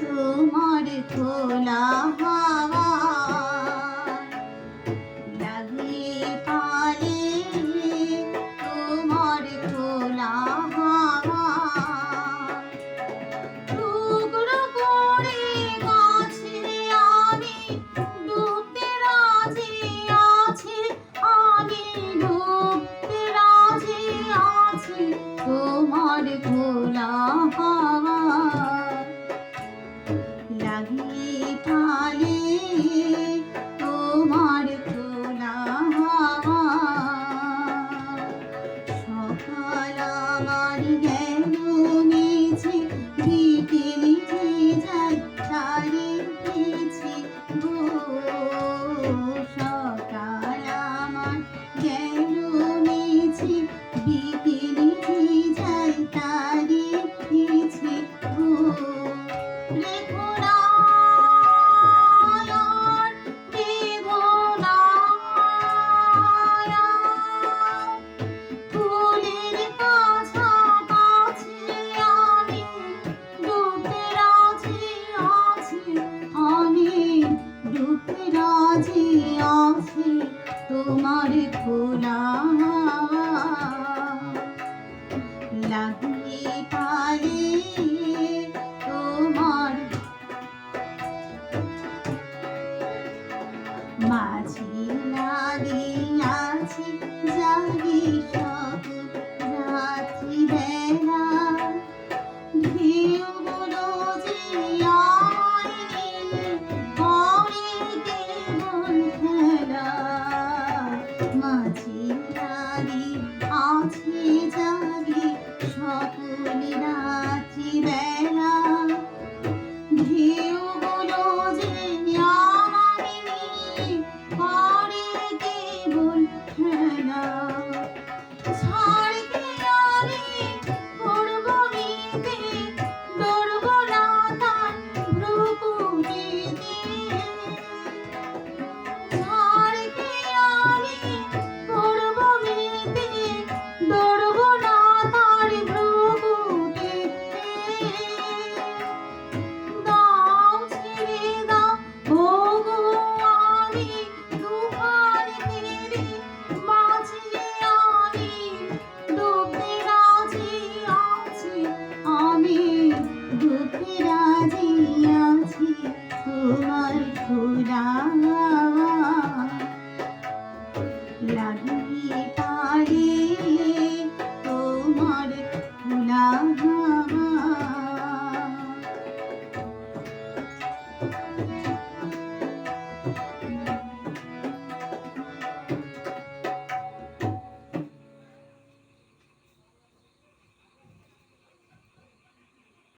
তোমার খোলা হাওয়া তোমার খোলা হাওয়া রাধে ঠালে তোমার খোলা হাওয়া সকাল আমার গেল মিছে বিকেল যায় নাচি জানি সব রাত্রি বেলা। ঢেউগুলো যে পরে কেবল খেলা। মাঝি নারী আছে জানি সব hard.